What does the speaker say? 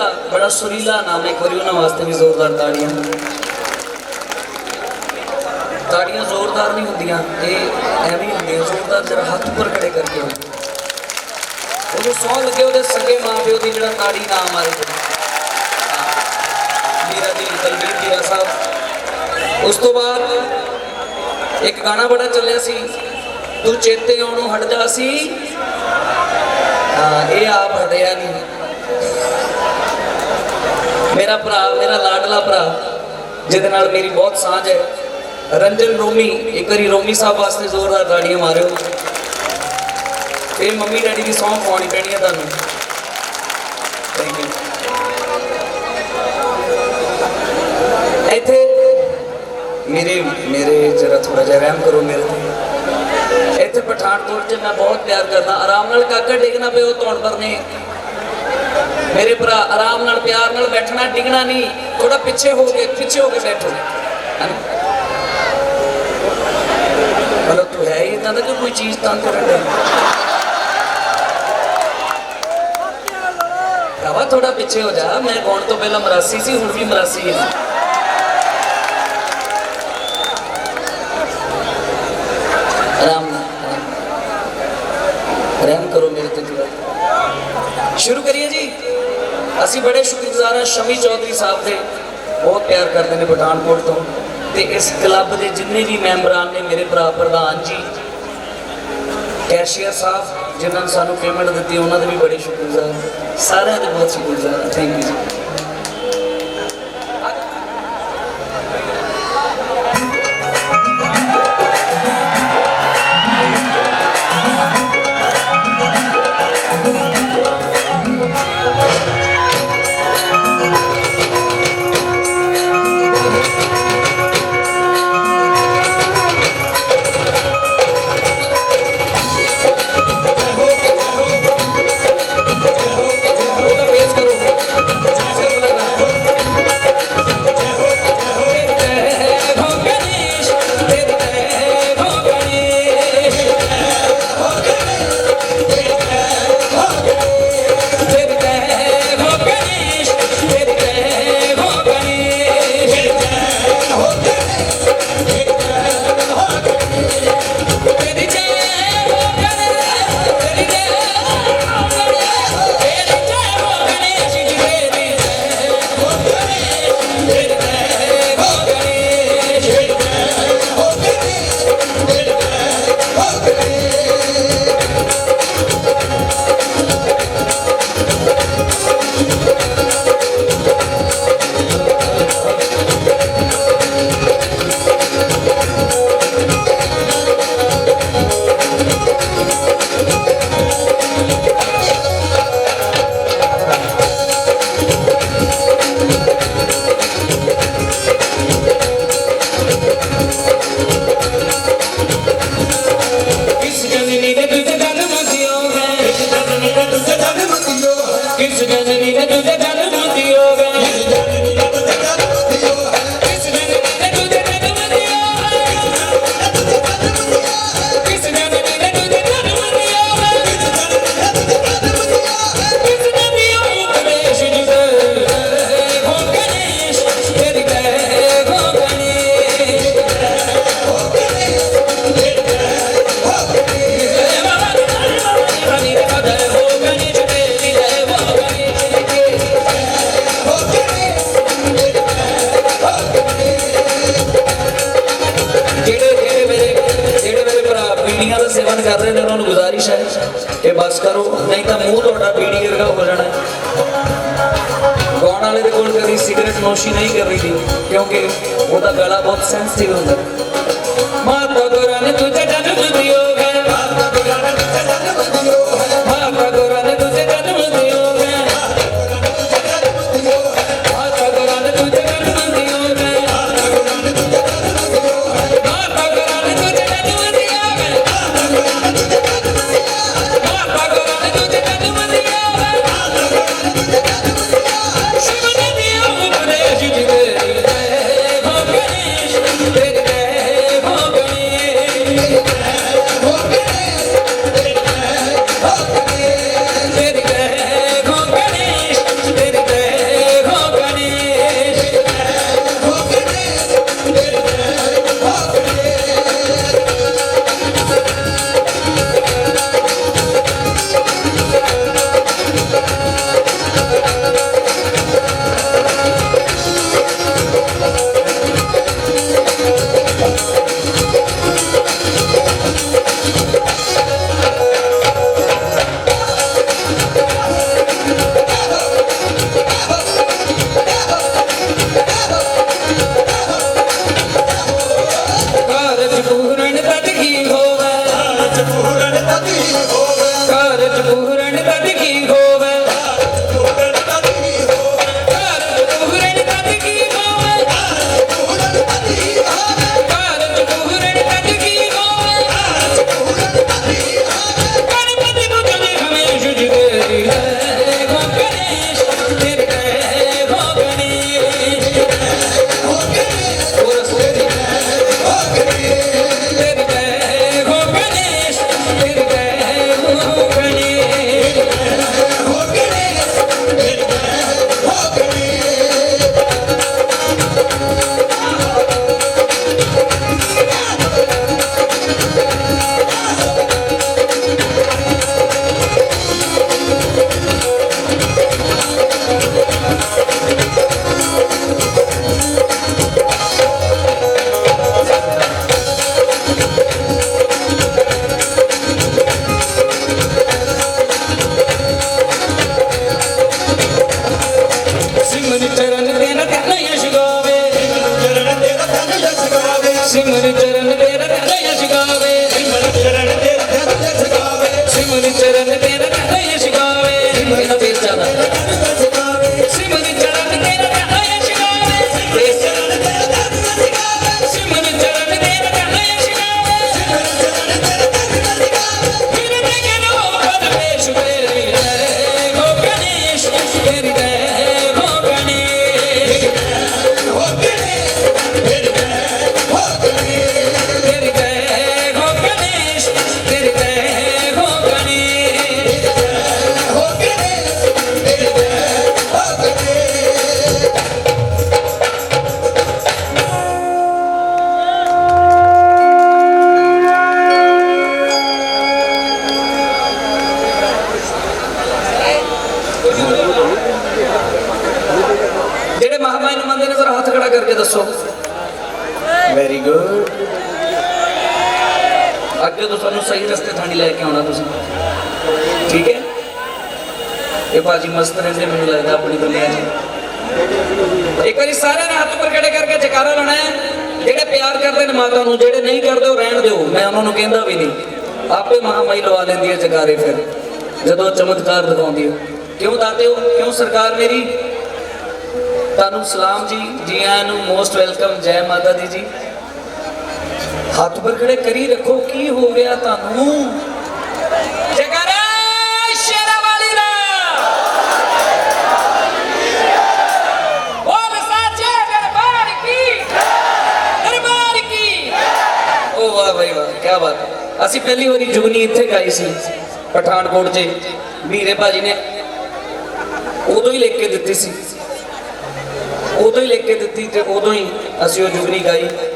ਜੱਗਾ ਬੜਾ ਸੁਰੀਲਾ ਨਾਮ ਹੈ, ਇੱਕ ਵਾਰੀ ਉਹਨਾਂ ਵਾਸਤੇ ਵੀ ਜ਼ੋਰਦਾਰ ਤਾੜੀਆਂ। ਤਾੜੀਆਂ ਜ਼ੋਰਦਾਰ ਨਹੀਂ ਹੁੰਦੀਆਂ, ਇਹ ਐਵੇਂ ਹੁੰਦੀਆਂ, ਜ਼ੋਰਦਾਰ ਜਰਾ ਹੱਥ ਉੱਪਰ ਖੜੇ ਕਰਕੇ ਉਹਨੂੰ ਸੌ ਲੱਗੇ ਉਹਦੇ ਸਗੇ ਮਾਂ ਦੀ ਜਿਹੜਾ ਤਾੜੀ ਨਾ ਮਾਰੇ ਮੇਰਾ ਦਿਲ ਬਲਬੀਰ ਵੀਰਾ ਸਾਹਿਬ ਉਸ ਤੋਂ ਬਾਅਦ ਇੱਕ ਗਾਣਾ ਬੜਾ ਚੱਲਿਆ ਸੀ, ਤੂੰ ਚੇਤੇ ਆਉਣੋਂ ਹਟ ਜਾ ਸੀ। ਇਹ ਆਪ ਹਟਿਆ ਨਹੀਂ। ਮੇਰਾ ਭਰਾ ਮੇਰਾ ਲਾਡਲਾ ਭਰਾ ਜਿਹਦੇ ਨਾਲ ਮੇਰੀ ਬਹੁਤ ਸਾਂਝ ਹੈ ਰੰਜਨ ਰੋਮੀ ਇੱਕ ਵਾਰੀ ਰੋਮੀ ਸਾਹਿਬ ਵਾਸਤੇ ਜ਼ੋਰਦਾਰ ਤਾੜੀਆਂ ਮਾਰਿਓ ਫਿਰ ਮੰਮੀ ਡੈਡੀ ਦੀ ਸੌਂਹ ਪਾਉਣੀ ਪੈਣੀ ਹੈ ਤੁਹਾਨੂੰ ਥੈਂਕ ਯੂ ਇੱਥੇ ਮੇਰੇ ਮੇਰੇ ਜਰਾ ਥੋੜਾ ਜਿਹਾ ਰਹਿਮ ਕਰੋ ਮੇਰੇ ਤੇ। ਇੱਥੇ ਪਠਾਨਕੋਟ 'ਚ ਮੈਂ ਬਹੁਤ ਪਿਆਰ ਕਰਦਾ। ਆਰਾਮ ਨਾਲ ਕਾਕਾ ਡਿੱਗਣਾ ਪਿਓ ਧੌਣ ਭਰਨੇ। ਮੇਰੇ ਭਰਾ ਆਰਾਮ ਨਾਲ ਪਿਆਰ ਨਾਲ ਬੈਠਣਾ ਡਿੱਗਣਾ ਨਹੀਂ ਥੋੜਾ ਪਿੱਛੇ ਹੋ ਕੇ ਪਿੱਛੇ ਹੋ ਕੇ ਬੈਠੋ ਮਤਲਬ ਤੂੰ ਹੈ ਹੀ ਇਦਾਂ ਦਾ ਕਿ ਕੋਈ ਚੀਜ਼ ਤੰਗ ਕਰਨ ਦੇ ਭਰਾਵਾ ਥੋੜਾ ਪਿੱਛੇ ਹੋ ਜਾ ਮੈਂ ਗਾਉਣ ਤੋਂ ਪਹਿਲਾਂ ਮਰਾਸੀ ਸੀ ਹੁਣ ਵੀ ਮਰਾਸੀ ਹਾਂ ਆਰਾਮ ਨਾਲ ਰਹਿਮ ਕਰੋ ਮੇਰੇ ਤੇ ਥੋੜਾ ਸ਼ੁਰੂ ਕਰੀਏ ਜੀ ਅਸੀਂ ਬੜੇ ਸ਼ੁਕਰਗੁਜ਼ਾਰ ਹਾਂ ਸ਼ਮੀ ਚੌਧਰੀ ਸਾਹਿਬ ਦੇ। ਬਹੁਤ ਪਿਆਰ ਕਰਦੇ ਨੇ ਪਠਾਨਕੋਟ ਤੋਂ। ਤੇ ਇਸ ਕਲੱਬ ਦੇ ਜਿੰਨੇ ਵੀ ਮੈਂਬਰਾਂ ਨੇ ਮੇਰੇ ਭਰਾ ਪ੍ਰਧਾਨ ਜੀ, ਕੈਸ਼ੀਅਰ ਸਾਹਿਬ, ਜਿਨ੍ਹਾਂ ਨੇ ਸਾਨੂੰ ਪੇਮੈਂਟ ਦਿੱਤੀ, ਉਹਨਾਂ ਦੇ ਵੀ ਬੜੇ ਸ਼ੁਕਰਗੁਜ਼ਾਰ ਸਾਰਿਆਂ ਦੇ ਬਹੁਤ ਸ਼ੁਕਰਗੁਜ਼ਾਰ ਥੈਂਕ ਯੂ ਜੀ। ਸੇਵਨ ਕਰ ਰਹੇ ਨੇ, ਉਹਨਾਂ ਨੂੰ ਗੁਜ਼ਾਰਿਸ਼ ਹੈ ਇਹ ਬਸ ਕਰੋ, ਨਹੀਂ ਤਾਂ ਮੂੰਹ ਤੁਹਾਡਾ ਪੀੜੀ ਵਰਗਾ ਹੋ ਜਾਣਾ ਗਾਉਣ ਵਾਲੇ ਦੇ ਕੋਲ ਕਦੀ ਸਿਗਰਟ ਨੋਸ਼ੀ ਨਹੀਂ ਕਰ ਰਹੀ ਕਿਉਂਕਿ ਉਹਦਾ ਗਲਾ ਬਹੁਤ ਸੈਂਸਿਟਿਵ ਹੁੰਦਾ ਹੈ। ਮਾਤਾ ਕਰਕੇ ਦੱਸੋ। ਵੈਰੀ ਗੁੱਡ ਅੱਗੇ ਤੋਂ ਸਾਨੂੰ ਸਹੀ ਰਸਤੇ ਥਾਣੀ ਲੈ ਕੇ ਆਉਣਾ ਤੁਸੀਂ। ਠੀਕ ਹੈ? ਇਹ ਬਾਜੀ ਮਸਤ ਰਹਿੰਦੇ ਮੈਨੂੰ ਲੱਗਦਾ ਆਪਣੀ ਦੁਨੀਆ 'ਚ। ਇੱਕ ਵਾਰੀ ਸਾਰਿਆਂ ਨੇ ਹੱਥ ਉੱਪਰ ਖੜੇ ਕਰਕੇ ਜਕਾਰਾ ਲਾਣਾ ਹੈ। ਜਿਹੜੇ ਪਿਆਰ ਕਰਦੇ ਨੇ ਮਾਤਾ ਨੂੰ ਜਿਹੜੇ ਨਹੀਂ ਕਰਦੇ ਉਹ ਰਹਿਣ ਦਿਓ। ਮੈਂ ਉਹਨਾਂ ਨੂੰ ਕਹਿੰਦਾ ਵੀ ਨਹੀਂ। ਆਪੇ ਮਹਾਮਾਈ ਲਵਾ ਲੈਂਦੀ ਹੈ ਜਕਾਰੇ ਫਿਰ। ਜਦੋਂ ਚਮਤਕਾਰ ਦਿਖਾਉਂਦੀ ਹੈ। ਕਿਉਂ ਦਾਤੇ ਹੋ? ਕਿਉਂ ਸਰਕਾਰ ਮੇਰੀ? ਤੁਹਾਨੂੰ ਸਲਾਮ ਜੀ ਜੀ ਆਇਆਂ ਨੂੰ ਮੋਸਟ ਵੈਲਕਮ ਜੈ ਮਾਤਾ ਦੀ ਜੀ। ਹੱਥ ਪਰ ਖੜੇ ਕਰੀ ਰੱਖੋ, ਕੀ ਹੋ ਗਿਆ ਤੁਹਾਨੂੰ? ਜਗਰਾ ਸ਼ੇਰਾ ਵਾਲੀ ਦਾ। ਬੋਲ ਸਾਚੇ ਦਰਬਾਰ ਕੀ? ਦਰਬਾਰ ਕੀ? ਉਹ ਵਾਹ ਬਈ ਵਾਹ ਕੀ ਬਾਤ ਹੈ। ਅਸੀਂ ਪਹਿਲੀ ਵਾਰੀ ਜੁਗਨੀ ਇੱਥੇ ਗਾਈ ਸੀ, ਪਠਾਨਕੋਟ 'ਚ। ਵੀਰੇ ਭਾਜੀ ਨੇ ਉਦੋਂ ਹੀ ਲਿਖ ਕੇ ਦਿੱਤੀ ਸੀ। ਉਦੋਂ ਹੀ ਲਿਖ ਕੇ ਦਿੱਤੀ ਤੇ ਉਦੋਂ ਹੀ ਅਸੀਂ ਉਹ ਜੁਗਨੀ ਗਾਈ।